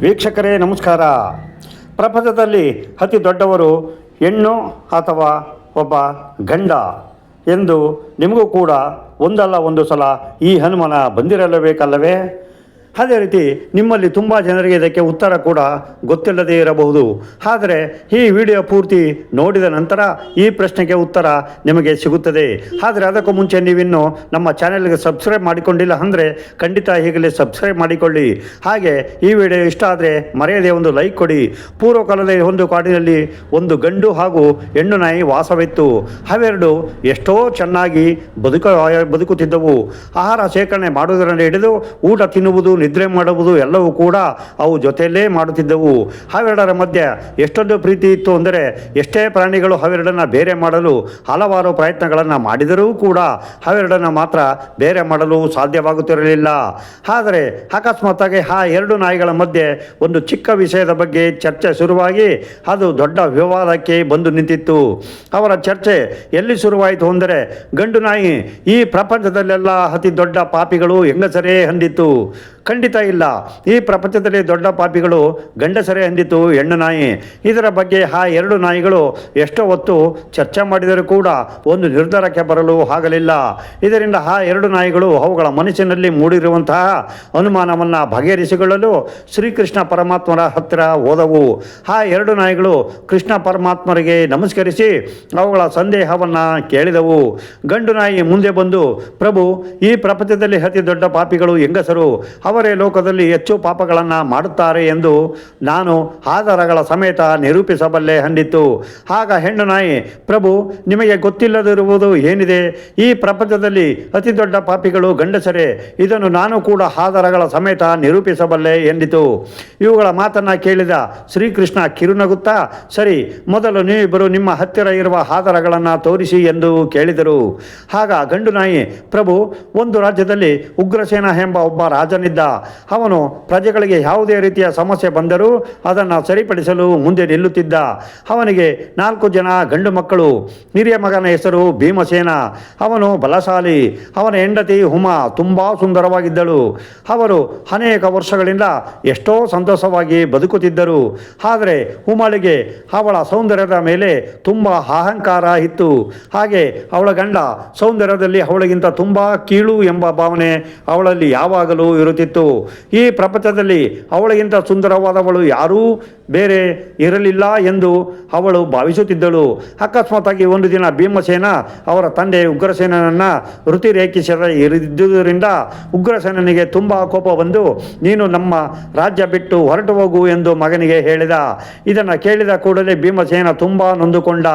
ವೀಕ್ಷಕರೇ, ನಮಸ್ಕಾರ. ಪ್ರಪಂಚದಲ್ಲಿ ಅತಿ ದೊಡ್ಡವರು ಹೆಣ್ಣು ಅಥವಾ ಒಬ್ಬ ಗಂಡ ಎಂದು ನಿಮಗೂ ಕೂಡ ಒಂದಲ್ಲ ಒಂದು ಸಲ ಈ ಹನುಮನ ಬಂದಿರಲೇಬೇಕಲ್ಲವೇ? ಅದೇ ರೀತಿ ನಿಮ್ಮಲ್ಲಿ ತುಂಬ ಜನರಿಗೆ ಇದಕ್ಕೆ ಉತ್ತರ ಕೂಡ ಗೊತ್ತಿಲ್ಲದೇ ಇರಬಹುದು. ಆದರೆ ಈ ವಿಡಿಯೋ ಪೂರ್ತಿ ನೋಡಿದ ನಂತರ ಈ ಪ್ರಶ್ನೆಗೆ ಉತ್ತರ ನಿಮಗೆ ಸಿಗುತ್ತದೆ. ಆದರೆ ಅದಕ್ಕೂ ಮುಂಚೆ ನೀವಿನ್ನು ನಮ್ಮ ಚಾನೆಲ್ಗೆ ಸಬ್ಸ್ಕ್ರೈಬ್ ಮಾಡಿಕೊಂಡಿಲ್ಲ ಅಂದರೆ ಖಂಡಿತ ಈಗಲೇ ಸಬ್ಸ್ಕ್ರೈಬ್ ಮಾಡಿಕೊಳ್ಳಿ. ಹಾಗೆ ಈ ವಿಡಿಯೋ ಇಷ್ಟ ಆದರೆ ಮರೆಯದೆ ಒಂದು ಲೈಕ್ ಕೊಡಿ. ಪೂರ್ವಕಾಲದ ಒಂದು ಕಾಡಿನಲ್ಲಿ ಒಂದು ಗಂಡು ಹಾಗೂ ಹೆಣ್ಣು ನಾಯಿ ವಾಸವಿತ್ತು. ಅವೆರಡು ಎಷ್ಟೋ ಚೆನ್ನಾಗಿ ಬದುಕ ಬದುಕುತ್ತಿದ್ದವು. ಆಹಾರ ಶೇಖರಣೆ ಮಾಡುವುದರಿಂದ ಹಿಡಿದು ಊಟ ತಿನ್ನುವುದು ನಿದ್ರೆ ಮಾಡುವುದು ಎಲ್ಲವೂ ಕೂಡ ಅವು ಜೊತೆಯಲ್ಲೇ ಮಾಡುತ್ತಿದ್ದವು. ಅವೆರಡರ ಮಧ್ಯೆ ಎಷ್ಟೊಂದು ಪ್ರೀತಿ ಇತ್ತು ಅಂದರೆ ಎಷ್ಟೇ ಪ್ರಾಣಿಗಳು ಅವೆರಡನ್ನು ಬೇರೆ ಮಾಡಲು ಹಲವಾರು ಪ್ರಯತ್ನಗಳನ್ನು ಮಾಡಿದರೂ ಕೂಡ ಅವೆರಡನ್ನು ಮಾತ್ರ ಬೇರೆ ಮಾಡಲು ಸಾಧ್ಯವಾಗುತ್ತಿರಲಿಲ್ಲ. ಆದರೆ ಅಕಸ್ಮಾತ್ತಾಗಿ ಆ ಎರಡು ನಾಯಿಗಳ ಮಧ್ಯೆ ಒಂದು ಚಿಕ್ಕ ವಿಷಯದ ಬಗ್ಗೆ ಚರ್ಚೆ ಶುರುವಾಗಿ ಅದು ದೊಡ್ಡ ವಿವಾದಕ್ಕೆ ಬಂದು ನಿಂತಿತ್ತು. ಅವರ ಚರ್ಚೆ ಎಲ್ಲಿ ಶುರುವಾಯಿತು ಅಂದರೆ ಗಂಡು ನಾಯಿ ಈ ಪ್ರಪಂಚದಲ್ಲೆಲ್ಲ ಅತಿ ದೊಡ್ಡ ಪಾಪಿಗಳು ಹೆಂಗಸರೇ ಅಂದಿತ್ತು. ಖಂಡಿತ ಇಲ್ಲ. ಈ ಪ್ರಪಂಚದಲ್ಲಿ ದೊಡ್ಡ ಪಾಪಿಗಳು ಗಂಡಸರೇ ಅಂದಿತು ಹೆಣ್ಣು ನಾಯಿ. ಇದರ ಬಗ್ಗೆ ಆ ಎರಡು ನಾಯಿಗಳು ಎಷ್ಟೋ ಹೊತ್ತು ಚರ್ಚೆ ಮಾಡಿದರೂ ಕೂಡ ಒಂದು ನಿರ್ಧಾರಕ್ಕೆ ಬರಲು ಆಗಲಿಲ್ಲ. ಇದರಿಂದ ಆ ಎರಡು ನಾಯಿಗಳು ಅವುಗಳ ಮನಸ್ಸಿನಲ್ಲಿ ಮೂಡಿರುವಂತಹ ಅನುಮಾನವನ್ನು ಬಗೆಹರಿಸಿಕೊಳ್ಳಲು ಶ್ರೀಕೃಷ್ಣ ಪರಮಾತ್ಮರ ಹತ್ತಿರ ಹೋದವು. ಆ ಎರಡು ನಾಯಿಗಳು ಕೃಷ್ಣ ಪರಮಾತ್ಮರಿಗೆ ನಮಸ್ಕರಿಸಿ ಅವುಗಳ ಸಂದೇಹವನ್ನು ಕೇಳಿದವು. ಗಂಡು ನಾಯಿ ಮುಂದೆ ಬಂದು, ಪ್ರಭು, ಈ ಪ್ರಪಂಚದಲ್ಲಿ ಅತಿ ದೊಡ್ಡ ಪಾಪಿಗಳು ಹೆಂಗಸರು? ಲೋಕದಲ್ಲಿ ಹೆಚ್ಚು ಪಾಪಗಳನ್ನು ಮಾಡುತ್ತಾರೆ ಎಂದು ನಾನು ಆಧಾರಗಳ ಸಮೇತ ನಿರೂಪಿಸಬಲ್ಲೆ ಹಂಡಿತು ಆಗ ಹೆಣ್ಣು ನಾಯಿ, ಪ್ರಭು, ನಿಮಗೆ ಗೊತ್ತಿಲ್ಲದಿರುವುದು ಏನಿದೆ? ಈ ಪ್ರಪಂಚದಲ್ಲಿ ಅತಿ ದೊಡ್ಡ ಪಾಪಿಗಳು ಗಂಡಸರೇ, ಇದನ್ನು ನಾನು ಕೂಡ ಆಧಾರಗಳ ಸಮೇತ ನಿರೂಪಿಸಬಲ್ಲೆ ಎಂದಿತು. ಇವುಗಳ ಮಾತನ್ನು ಕೇಳಿದ ಶ್ರೀಕೃಷ್ಣ ಕಿರುನಗುತ್ತಾ, ಸರಿ, ಮೊದಲು ನೀವಿಬ್ಬರು ನಿಮ್ಮ ಹತ್ತಿರ ಇರುವ ಆಧಾರಗಳನ್ನು ತೋರಿಸಿ ಎಂದು ಕೇಳಿದರು. ಆಗ ಗಂಡು ನಾಯಿ, ಪ್ರಭು, ಒಂದು ರಾಜ್ಯದಲ್ಲಿ ಉಗ್ರಸೇನ ಎಂಬ ಒಬ್ಬ ರಾಜನಿದ್ದ. ಅವನು ಪ್ರಜೆಗಳಿಗೆ ಯಾವುದೇ ರೀತಿಯ ಸಮಸ್ಯೆ ಬಂದರೂ ಅದನ್ನು ಸರಿಪಡಿಸಲು ಮುಂದೆ ನಿಲ್ಲುತ್ತಿದ್ದ. ಅವನಿಗೆ ನಾಲ್ಕು ಜನ ಗಂಡು ಮಕ್ಕಳು, ಹಿರಿಯ ಮಗನ ಹೆಸರು ಭೀಮಸೇನ. ಅವನು ಬಲಶಾಲಿ, ಅವನ ಹೆಂಡತಿ ಹುಮಾ ತುಂಬ ಸುಂದರವಾಗಿದ್ದಳು. ಅವರು ಅನೇಕ ವರ್ಷಗಳಿಂದ ಎಷ್ಟೋ ಸಂತೋಷವಾಗಿ ಬದುಕುತ್ತಿದ್ದರು. ಆದರೆ ಹುಮಳಿಗೆ ಅವಳ ಸೌಂದರ್ಯದ ಮೇಲೆ ತುಂಬ ಅಹಂಕಾರ ಇತ್ತು. ಹಾಗೆ ಅವಳ ಗಂಡ ಸೌಂದರ್ಯದಲ್ಲಿ ಅವಳಿಗಿಂತ ತುಂಬ ಕೀಳು ಎಂಬ ಭಾವನೆ ಅವಳಲ್ಲಿ ಯಾವಾಗಲೂ ಇರುತ್ತಿತ್ತು. ಈ ಪ್ರಪಂಚದಲ್ಲಿ ಅವಳಿಗಿಂತ ಸುಂದರವಾದವಳು ಯಾರೂ ಬೇರೆ ಇರಲಿಲ್ಲ ಎಂದು ಅವಳು ಭಾವಿಸುತ್ತಿದ್ದಳು. ಅಕಸ್ಮಾತ್ತಾಗಿ ಒಂದು ದಿನ ಭೀಮಸೇನ ಅವರ ತಂದೆ ಉಗ್ರಸೇನನನ್ನು ವೃತ್ತಿರೇಖಿಸದ ಇರಿದ್ದುದರಿಂದ ಉಗ್ರಸೇನನಿಗೆ ತುಂಬ ಕೋಪ ಬಂದು, ನೀನು ನಮ್ಮ ರಾಜ್ಯ ಬಿಟ್ಟು ಹೊರಟು ಹೋಗು ಎಂದು ಮಗನಿಗೆ ಹೇಳಿದ. ಇದನ್ನು ಕೇಳಿದ ಕೂಡಲೇ ಭೀಮಸೇನ ತುಂಬ ನೊಂದುಕೊಂಡ.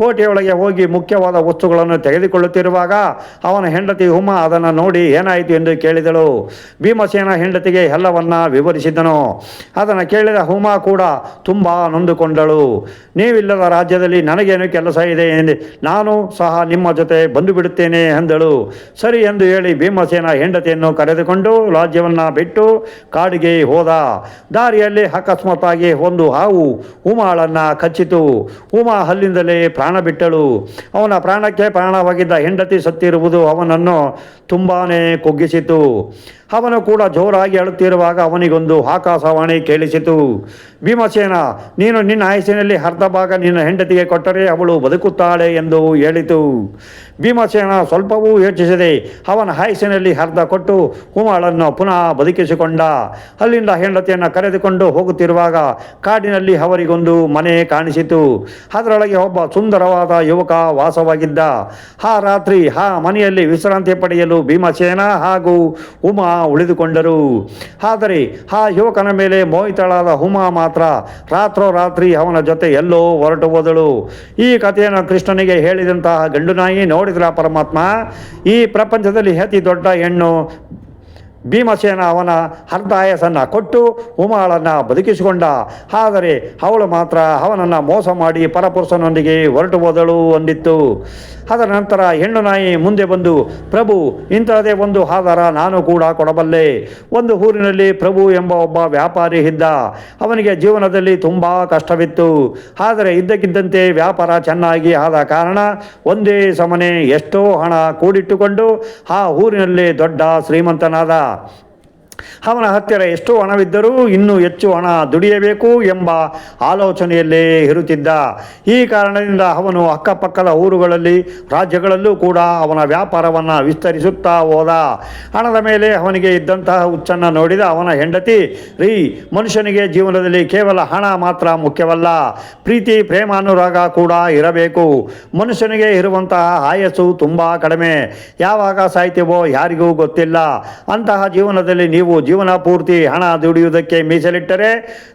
ಕೋಟೆಯೊಳಗೆ ಹೋಗಿ ಮುಖ್ಯವಾದ ವಸ್ತುಗಳನ್ನು ತೆಗೆದುಕೊಳ್ಳುತ್ತಿರುವಾಗ ಅವನ ಹೆಂಡತಿ ಹುಮ ಅದನ್ನು ನೋಡಿ ಏನಾಯಿತು ಎಂದು ಕೇಳಿದಳು. ಭೀಮಸೇನ ಹೆಂಡತಿಗೆ ಎಲ್ಲವನ್ನ ವಿವರಿಸಿದನು. ಅದನ್ನು ಕೇಳಿದ ಹುಮಾ ಕೂಡ ತುಂಬ ನೊಂದುಕೊಂಡಳು. ನೀವಿಲ್ಲದ ರಾಜ್ಯದಲ್ಲಿ ನನಗೇನು ಕೆಲಸ ಇದೆ ಎಂದು ನಾನು ಸಹ ನಿಮ್ಮ ಜೊತೆ ಬಂದು ಬಿಡುತ್ತೇನೆ ಎಂದಳು ಸರಿ ಎಂದು ಹೇಳಿ ಭೀಮಸೇನ ಹೆಂಡತಿಯನ್ನು ಕರೆದುಕೊಂಡು ರಾಜ್ಯವನ್ನು ಬಿಟ್ಟು ಕಾಡಿಗೆ ಹೋದ. ದಾರಿಯಲ್ಲಿ ಅಕಸ್ಮಾತ್ತಾಗಿ ಒಂದು ಹಾವು ಉಮಾಳನ್ನು ಕಚ್ಚಿತು. ಉಮಾ ಅಲ್ಲಿಂದಲೇ ಪ್ರಾಣ ಬಿಟ್ಟಳು. ಅವನ ಪ್ರಾಣಕ್ಕೆ ಪ್ರಾಣವಾಗಿದ್ದ ಹೆಂಡತಿ ಸತ್ತಿರುವುದು ಅವನನ್ನು ತುಂಬಾನೇ ಕುಗ್ಗಿಸಿತು. ಅವನು ಕೂಡ ಜೋರಾಗಿ ಅಳುತ್ತಿರುವಾಗ ಅವನಿಗೊಂದು ಆಕಾಶವಾಣಿ ಕೇಳಿಸಿತು. ಭೀಮಸೇನ, ನೀನು ನಿನ್ನ ಆಯಸ್ಸಿನಲ್ಲಿ ಅರ್ಧ ಭಾಗ ನಿನ್ನ ಹೆಂಡತಿಗೆ ಕೊಟ್ಟರೆ ಅವಳು ಬದುಕುತ್ತಾಳೆ ಎಂದು ಹೇಳಿತು. ಭೀಮಸೇನ ಸ್ವಲ್ಪವೂ ಯೋಚಿಸಿದೆ ಅವನ ಆಯಸ್ಸಿನಲ್ಲಿ ಅರ್ಧ ಕೊಟ್ಟು ಉಮಾಳನ್ನು ಪುನಃ ಬದುಕಿಸಿಕೊಂಡ. ಅಲ್ಲಿಂದ ಹೆಂಡತಿಯನ್ನು ಕರೆದುಕೊಂಡು ಹೋಗುತ್ತಿರುವಾಗ ಕಾಡಿನಲ್ಲಿ ಅವರಿಗೊಂದು ಮನೆ ಕಾಣಿಸಿತು. ಅದರೊಳಗೆ ಒಬ್ಬ ಸುಂದರವಾದ ಯುವಕ ವಾಸವಾಗಿದ್ದ. ಆ ರಾತ್ರಿ ಆ ಮನೆಯಲ್ಲಿ ವಿಶ್ರಾಂತಿ ಪಡೆಯಲು ಭೀಮಸೇನ ಹಾಗೂ ಉಮಾ ಉಳಿದುಕೊಂಡರು. ಆದರೆ ಆ ಯುವಕನ ಮೇಲೆ ಮೋಹಿತಳಾದ ಹುಮಾ ಮಾತ್ರ ರಾತ್ರೋರಾತ್ರಿ ಅವನ ಜೊತೆ ಎಲ್ಲೋ ಹೊರಟು ಹೋದಳು. ಈ ಕಥೆಯನ್ನು ಕೃಷ್ಣನಿಗೆ ಹೇಳಿದಂತಹ ಗಂಡು ನಾಯಿ ನೋಡಿದ್ರ ಪರಮಾತ್ಮ? ಈ ಪ್ರಪಂಚದಲ್ಲಿ ಅತಿ ದೊಡ್ಡ ಹೆಣ್ಣು ಭೀಮಸೇನ ಅವನ ಹರ್ದಾಯಸನ್ನು ಕೊಟ್ಟು ಉಮಾಳನ್ನು ಬದುಕಿಸಿಕೊಂಡ. ಆದರೆ ಅವಳು ಮಾತ್ರ ಅವನನ್ನು ಮೋಸ ಮಾಡಿ ಪರಪುರುಷನೊಂದಿಗೆ ಹೊರಟು ಹೋದಳು ಅಂದಿತ್ತು. ಅದರ ನಂತರ ಹೆಣ್ಣು ನಾಯಿ ಮುಂದೆ ಬಂದು, ಪ್ರಭು ಇಂಥದೇ ಒಂದು ಆಧಾರ ನಾನು ಕೂಡ ಕೊಡಬಲ್ಲೆ. ಒಂದು ಊರಿನಲ್ಲಿ ಪ್ರಭು ಎಂಬ ಒಬ್ಬ ವ್ಯಾಪಾರಿ ಇದ್ದ. ಅವನಿಗೆ ಜೀವನದಲ್ಲಿ ತುಂಬ ಕಷ್ಟವಿತ್ತು. ಆದರೆ ಇದ್ದಕ್ಕಿದ್ದಂತೆ ವ್ಯಾಪಾರ ಚೆನ್ನಾಗಿ ಆದ ಕಾರಣ ಒಂದೇ ಸಮನೆ ಎಷ್ಟೋ ಹಣ ಕೂಡಿಟ್ಟುಕೊಂಡು ಆ ಊರಿನಲ್ಲಿ ದೊಡ್ಡ ಶ್ರೀಮಂತನಾದ Allah ಅವನ ಹತ್ತಿರ ಎಷ್ಟು ಹಣವಿದ್ದರೂ ಇನ್ನೂ ಹೆಚ್ಚು ಹಣ ದುಡಿಯಬೇಕು ಎಂಬ ಆಲೋಚನೆಯಲ್ಲೇ ಇರುತ್ತಿದ್ದ. ಈ ಕಾರಣದಿಂದ ಅವನು ಅಕ್ಕಪಕ್ಕದ ಊರುಗಳಲ್ಲಿ, ರಾಜ್ಯಗಳಲ್ಲೂ ಕೂಡ ಅವನ ವ್ಯಾಪಾರವನ್ನು ವಿಸ್ತರಿಸುತ್ತಾ ಹೋದ. ಹಣದ ಮೇಲೆ ಅವನಿಗೆ ಇದ್ದಂತಹ ಹುಚ್ಚನ್ನು ನೋಡಿದ ಅವನ ಹೆಂಡತಿ, ರೀ, ಮನುಷ್ಯನಿಗೆ ಜೀವನದಲ್ಲಿ ಕೇವಲ ಹಣ ಮಾತ್ರ ಮುಖ್ಯವಲ್ಲ, ಪ್ರೀತಿ ಪ್ರೇಮ ಅನುರಾಗ ಕೂಡ ಇರಬೇಕು. ಮನುಷ್ಯನಿಗೆ ಇರುವಂತಹ ಆಯಸ್ಸು ತುಂಬ ಕಡಿಮೆ. ಯಾವಾಗ ಸಾಯ್ತೀವೋ ಯಾರಿಗೂ ಗೊತ್ತಿಲ್ಲ. ಅಂತಹ ಜೀವನದಲ್ಲಿ ನೀವು ಜೀವನ ಪೂರ್ತಿ ಹಣ ದುಡಿಯುವುದಕ್ಕೆ ಮೀಸಲಿಟ್ಟರೆ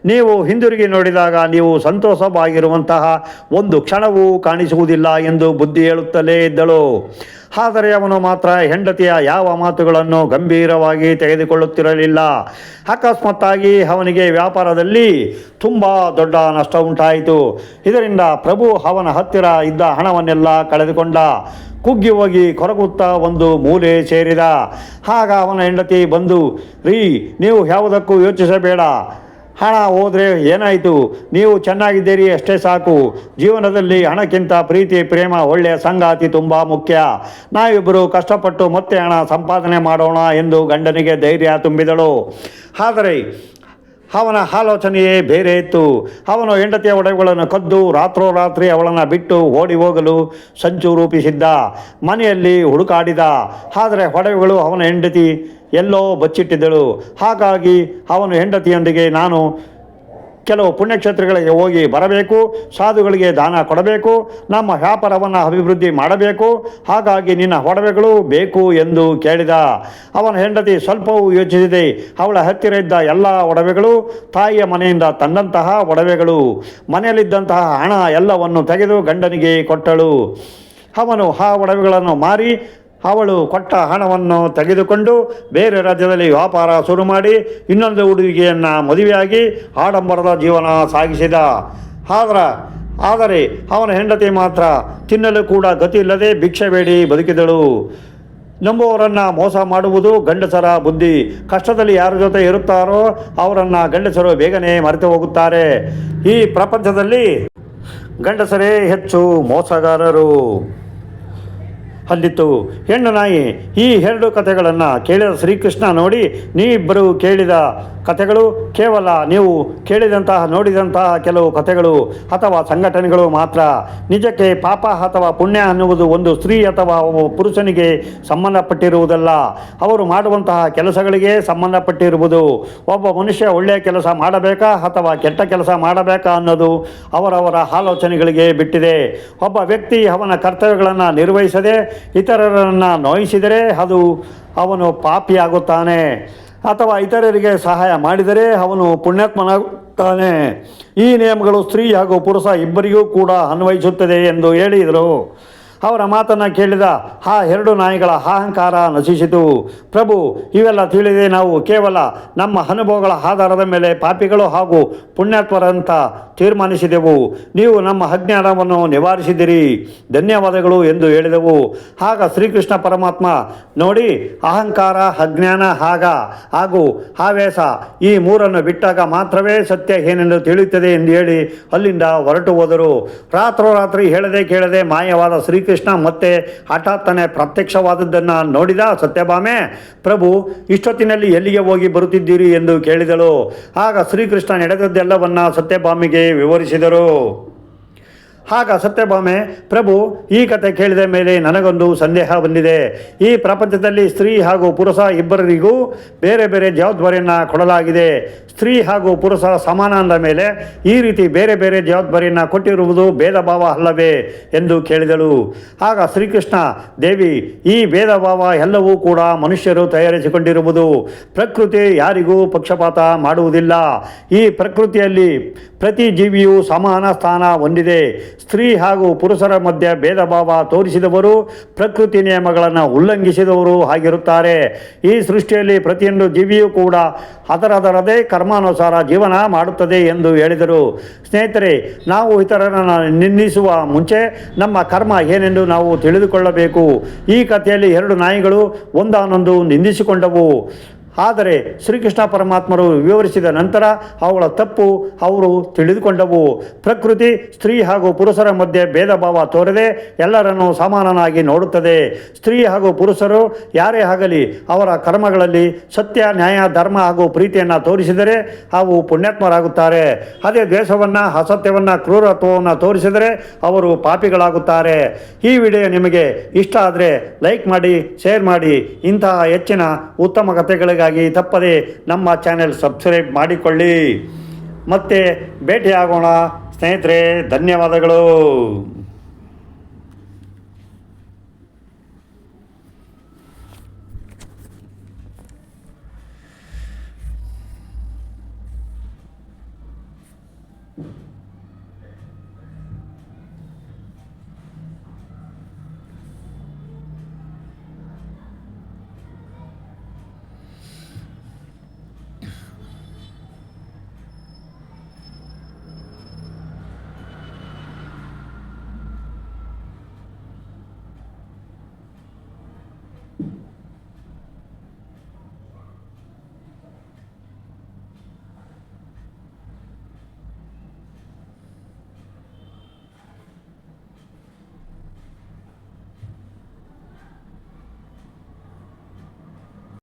ನೀವು ಹಿಂದಿರುಗಿ ನೋಡಿದಾಗ ನೀವು ಸಂತೋಷವಾಗಿರುವಂತಹ ಒಂದು ಕ್ಷಣವೂ ಕಾಣಿಸುವುದಿಲ್ಲ ಎಂದು ಬುದ್ಧಿ ಹೇಳುತ್ತಲೇ ಇದ್ದಳು. ಆದರೆ ಅವನು ಮಾತ್ರ ಹೆಂಡತಿಯ ಯಾವ ಮಾತುಗಳನ್ನು ಗಂಭೀರವಾಗಿ ತೆಗೆದುಕೊಳ್ಳುತ್ತಿರಲಿಲ್ಲ. ಅಕಸ್ಮಾತ್ತಾಗಿ ಅವನಿಗೆ ವ್ಯಾಪಾರದಲ್ಲಿ ತುಂಬ ದೊಡ್ಡ ನಷ್ಟ ಉಂಟಾಯಿತು. ಇದರಿಂದ ಪ್ರಭು ಅವನ ಹತ್ತಿರ ಇದ್ದ ಹಣವನ್ನೆಲ್ಲ ಕಳೆದುಕೊಂಡ. ಕುಗ್ಗಿ ಹೋಗಿ ಕೊರಗುತ್ತಾ ಒಂದು ಮೂಲೆ ಸೇರಿದ. ಆಗ ಅವನ ಹೆಂಡತಿ ಬಂದು, ರೀ, ನೀವು ಯಾವುದಕ್ಕೂ ಯೋಚಿಸಬೇಡ. ಹಣ ಹೋದರೆ ಏನಾಯಿತು? ನೀವು ಚೆನ್ನಾಗಿದ್ದೀರಿ ಅಷ್ಟೇ ಸಾಕು. ಜೀವನದಲ್ಲಿ ಹಣಕ್ಕಿಂತ ಪ್ರೀತಿ, ಪ್ರೇಮ, ಒಳ್ಳೆಯ ಸಂಗಾತಿ ತುಂಬ ಮುಖ್ಯ. ನಾವಿಬ್ಬರು ಕಷ್ಟಪಟ್ಟು ಮತ್ತೆ ಹಣ ಸಂಪಾದನೆ ಮಾಡೋಣ ಎಂದು ಗಂಡನಿಗೆ ಧೈರ್ಯ ತುಂಬಿದಳು. ಆದರೆ ಅವನ ಆಲೋಚನೆಯೇ ಬೇರೆ ಇತ್ತು ಅವನು ಹೆಂಡತಿಯ ಒಡವೆಗಳನ್ನು ಕದ್ದು ರಾತ್ರೋರಾತ್ರಿ ಅವಳನ್ನು ಬಿಟ್ಟು ಓಡಿ ಹೋಗಲು ಸಂಚು ರೂಪಿಸಿದ್ದ, ಮನೆಯಲ್ಲಿ ಹುಡುಕಾಡಿದ. ಆದರೆ ಒಡವೆಗಳು ಅವನ ಹೆಂಡತಿ ಎಲ್ಲೋ ಬಚ್ಚಿಟ್ಟಿದ್ದಳು. ಹಾಗಾಗಿ ಅವನು ಹೆಂಡತಿಯೊಂದಿಗೆ ನಾನು ಕೆಲವು ಪುಣ್ಯಕ್ಷೇತ್ರಗಳಿಗೆ ಹೋಗಿ ಬರಬೇಕು, ಸಾಧುಗಳಿಗೆ ದಾನ ಕೊಡಬೇಕು, ನಮ್ಮ ವ್ಯಾಪಾರವನ್ನು ಅಭಿವೃದ್ಧಿ ಮಾಡಬೇಕು, ಹಾಗಾಗಿ ನಿನ್ನ ಒಡವೆಗಳು ಬೇಕು ಎಂದು ಕೇಳಿದ. ಅವನ ಹೆಂಡತಿ ಸ್ವಲ್ಪವೂ ಯೋಚಿಸಿದೆ ಅವಳ ಹತ್ತಿರ ಇದ್ದ ಎಲ್ಲ ಒಡವೆಗಳು, ತಾಯಿಯ ಮನೆಯಿಂದ ತಂದಂತಹ ಒಡವೆಗಳು, ಮನೆಯಲ್ಲಿದ್ದಂತಹ ಹಣ ಎಲ್ಲವನ್ನು ತೆಗೆದು ಗಂಡನಿಗೆ ಕೊಟ್ಟಳು. ಅವನು ಆ ಒಡವೆಗಳನ್ನು ಮಾರಿ ಅವಳು ಕೊಟ್ಟ ಹಣವನ್ನು ತೆಗೆದುಕೊಂಡು ಬೇರೆ ರಾಜ್ಯದಲ್ಲಿ ವ್ಯಾಪಾರ ಶುರು ಮಾಡಿ ಇನ್ನೊಂದು ಹುಡುಗಿಯನ್ನು ಮದುವೆಯಾಗಿ ಆಡಂಬರದ ಜೀವನ ಸಾಗಿಸಿದ. ಆದ್ರ, ಆದರೆ ಅವನ ಹೆಂಡತಿ ಮಾತ್ರ ತಿನ್ನಲು ಕೂಡ ಗತಿ ಇಲ್ಲದೆ ಭಿಕ್ಷೆ ಬೇಡಿ ಬದುಕಿದಳು. ನಂಬುವವರನ್ನು ಮೋಸ ಮಾಡುವುದು ಗಂಡಸರ ಬುದ್ಧಿ. ಕಷ್ಟದಲ್ಲಿ ಯಾರ ಜೊತೆ ಇರುತ್ತಾರೋ ಅವರನ್ನು ಗಂಡಸರು ಬೇಗನೆ ಮರೆತು ಹೋಗುತ್ತಾರೆ. ಈ ಪ್ರಪಂಚದಲ್ಲಿ ಗಂಡಸರೇ ಹೆಚ್ಚು ಮೋಸಗಾರರು. ಅಲ್ಲಿತ್ತು ಹೆಣ್ಣು ನಾಯಿ ಈ ಎರಡು ಕಥೆಗಳನ್ನು ಕೇಳಿದ ಶ್ರೀಕೃಷ್ಣ ನೋಡಿ ನೀವಿಬ್ಬರು ಕೇಳಿದ ಕಥೆಗಳು ಕೇವಲ ನೀವು ಕೇಳಿದಂತಹ, ನೋಡಿದಂತಹ ಕೆಲವು ಕಥೆಗಳು ಅಥವಾ ಸಂಘಟನೆಗಳು ಮಾತ್ರ. ನಿಜಕ್ಕೆ ಪಾಪ ಅಥವಾ ಪುಣ್ಯ ಅನ್ನುವುದು ಒಂದು ಸ್ತ್ರೀ ಅಥವಾ ಪುರುಷನಿಗೆ ಸಂಬಂಧಪಟ್ಟಿರುವುದಲ್ಲ. ಅವರು ಮಾಡುವಂತಹ ಕೆಲಸಗಳಿಗೆ ಸಂಬಂಧಪಟ್ಟಿರುವುದು. ಒಬ್ಬ ಮನುಷ್ಯ ಒಳ್ಳೆಯ ಕೆಲಸ ಮಾಡಬೇಕಾ ಅಥವಾ ಕೆಟ್ಟ ಕೆಲಸ ಮಾಡಬೇಕಾ ಅನ್ನೋದು ಅವರವರ ಆಲೋಚನೆಗಳಿಗೆ ಬಿಟ್ಟಿದೆ. ಒಬ್ಬ ವ್ಯಕ್ತಿ ಅವನ ಕರ್ತವ್ಯಗಳನ್ನು ನಿರ್ವಹಿಸದೆ, ಇತರರನ್ನು ನೋಯಿಸಿದರೆ ಅದು ಅವನು ಪಾಪಿಯಾಗುತ್ತಾನೆ. ಅಥವಾ ಇತರರಿಗೆ ಸಹಾಯ ಮಾಡಿದರೆ ಅವನು ಪುಣ್ಯಾತ್ಮನಾಗುತ್ತಾನೆ ಈ ನಿಯಮಗಳು ಸ್ತ್ರೀ ಹಾಗೂ ಪುರುಷ ಇಬ್ಬರಿಗೂ ಕೂಡ ಅನ್ವಯಿಸುತ್ತದೆ ಎಂದು ಹೇಳಿದರು. ಅವರ ಮಾತನ್ನು ಕೇಳಿದ ಆ ಎರಡು ನಾಯಿಗಳ ಅಹಂಕಾರ ನಶಿಸಿತು. ಪ್ರಭು, ಇವೆಲ್ಲ ತಿಳಿದೇ ನಾವು ಕೇವಲ ನಮ್ಮ ಅನುಭವಗಳ ಆಧಾರದ ಮೇಲೆ ಪಾಪಿಗಳು ಹಾಗೂ ಪುಣ್ಯಾತ್ಮರಂತ ತೀರ್ಮಾನಿಸಿದೆವು. ನೀವು ನಮ್ಮ ಅಜ್ಞಾನವನ್ನು ನಿವಾರಿಸಿದಿರಿ ಧನ್ಯವಾದಗಳು ಎಂದು ಹೇಳಿದೆವು. ಆಗ ಶ್ರೀಕೃಷ್ಣ ಪರಮಾತ್ಮ, ನೋಡಿ, ಅಹಂಕಾರ, ಅಜ್ಞಾನ, ಆಗ ಹಾಗೂ ಆವೇಶ ಈ ಮೂರನ್ನು ಬಿಟ್ಟಾಗ ಮಾತ್ರವೇ ಸತ್ಯ ಏನೆಂದು ತಿಳಿಯುತ್ತದೆ ಎಂದು ಹೇಳಿ ಅಲ್ಲಿಂದ ಹೊರಟು ಹೋದರು. ರಾತ್ರೋರಾತ್ರಿ ಹೇಳದೆ ಕೇಳದೆ ಮಾಯವಾದ ಶ್ರೀಕೃಷ್ಣ ಮತ್ತೆ ಹಠಾತ್ತನೆ ಪ್ರತ್ಯಕ್ಷವಾದದ್ದನ್ನು ನೋಡಿದ ಸತ್ಯಭಾಮೆ, ಪ್ರಭು, ಇಷ್ಟೊತ್ತಿನಲ್ಲಿ ಎಲ್ಲಿಗೆ ಹೋಗಿ ಬರುತ್ತಿದ್ದೀರಿ ಎಂದು ಕೇಳಿದಳು. ಆಗ ಶ್ರೀಕೃಷ್ಣ ನಡೆದದ್ದೆಲ್ಲವನ್ನ ಸತ್ಯಭಾಮಿಗೆ ವಿವರಿಸಿದರು. ಆಗ ಸತ್ಯಭಾಮೆ, ಪ್ರಭು, ಈ ಕತೆ ಕೇಳಿದ ಮೇಲೆ ನನಗೊಂದು ಸಂದೇಹ ಬಂದಿದೆ. ಈ ಪ್ರಪಂಚದಲ್ಲಿ ಸ್ತ್ರೀ ಹಾಗೂ ಪುರುಷ ಇಬ್ಬರಿಗೂ ಬೇರೆ ಬೇರೆ ಜವಾಬ್ದಾರಿಯನ್ನು ಕೊಡಲಾಗಿದೆ. ಸ್ತ್ರೀ ಹಾಗೂ ಪುರುಷ ಸಮಾನ ಅಂದ ಮೇಲೆ ಈ ರೀತಿ ಬೇರೆ ಬೇರೆ ಜವಾಬ್ದಾರಿಯನ್ನು ಕೊಟ್ಟಿರುವುದು ಭೇದ ಭಾವ ಅಲ್ಲವೇ? ಎಂದು ಕೇಳಿದಳು. ಆಗ ಶ್ರೀಕೃಷ್ಣ, ದೇವಿ, ಈ ಭೇದ ಭಾವ ಎಲ್ಲವೂ ಕೂಡ ಮನುಷ್ಯರು ತಯಾರಿಸಿಕೊಂಡಿರುವುದು. ಪ್ರಕೃತಿ ಯಾರಿಗೂ ಪಕ್ಷಪಾತ ಮಾಡುವುದಿಲ್ಲ. ಈ ಪ್ರಕೃತಿಯಲ್ಲಿ ಪ್ರತಿ ಜೀವಿಯು ಸಮಾನ ಸ್ಥಾನ ಹೊಂದಿದೆ. ಸ್ತ್ರೀ ಹಾಗೂ ಪುರುಷರ ಮಧ್ಯೆ ಭೇದ ಭಾವ ತೋರಿಸಿದವರು, ಪ್ರಕೃತಿ ನಿಯಮಗಳನ್ನು ಉಲ್ಲಂಘಿಸಿದವರು ಆಗಿರುತ್ತಾರೆ. ಈ ಸೃಷ್ಟಿಯಲ್ಲಿ ಪ್ರತಿಯೊಂದು ಜೀವಿಯೂ ಕೂಡ ಅದರದರದೇ ಕರ್ಮಾನುಸಾರ ಜೀವನ ಮಾಡುತ್ತದೆ ಎಂದು ಹೇಳಿದರು. ಸ್ನೇಹಿತರೆ, ನಾವು ಇತರರನ್ನು ನಿಂದಿಸುವ ಮುಂಚೆ ನಮ್ಮ ಕರ್ಮ ಏನೆಂದು ನಾವು ತಿಳಿದುಕೊಳ್ಳಬೇಕು. ಈ ಕಥೆಯಲ್ಲಿ ಎರಡು ನಾಯಿಗಳು, ಒಂದಾನೊಂದು ನಿಂದಿಸಿಕೊಂಡವು. ಆದರೆ ಶ್ರೀಕೃಷ್ಣ ಪರಮಾತ್ಮರು ವಿವರಿಸಿದ ನಂತರ ಅವುಗಳ ತಪ್ಪು ಅವರು ತಿಳಿದುಕೊಂಡವು. ಪ್ರಕೃತಿ, ಸ್ತ್ರೀ ಹಾಗೂ ಪುರುಷರ ಮಧ್ಯೆ ಭೇದ ಭಾವ ತೋರದೆ ಎಲ್ಲರನ್ನು ಸಮಾನನಾಗಿ ನೋಡುತ್ತದೆ. ಸ್ತ್ರೀ ಹಾಗೂ ಪುರುಷರು ಯಾರೇ ಆಗಲಿ ಅವರ ಕರ್ಮಗಳಲ್ಲಿ ಸತ್ಯ, ನ್ಯಾಯ, ಧರ್ಮ ಹಾಗೂ ಪ್ರೀತಿಯನ್ನು ತೋರಿಸಿದರೆ ಅವು ಪುಣ್ಯಾತ್ಮರಾಗುತ್ತಾರೆ. ಅದೇ ದ್ವೇಷವನ್ನು, ಅಸತ್ಯವನ್ನು, ಕ್ರೂರತ್ವವನ್ನು ತೋರಿಸಿದರೆ ಅವರು ಪಾಪಿಗಳಾಗುತ್ತಾರೆ. ಈ ವಿಡಿಯೋ ನಿಮಗೆ ಇಷ್ಟ ಆದರೆ ಲೈಕ್ ಮಾಡಿ, ಶೇರ್ ಮಾಡಿ. ಇಂತಹ ಹೆಚ್ಚಿನ ಉತ್ತಮ ಕಥೆಗಳಿಗಾಗಿ ತಪ್ಪದೆ ನಮ್ಮ ಚಾನೆಲ್ ಸಬ್ಸ್ಕ್ರೈಬ್ ಮಾಡಿಕೊಳ್ಳಿ. ಮತ್ತೆ ಭೇಟಿಯಾಗೋಣ ಸ್ನೇಹಿತರೆ ಧನ್ಯವಾದಗಳು.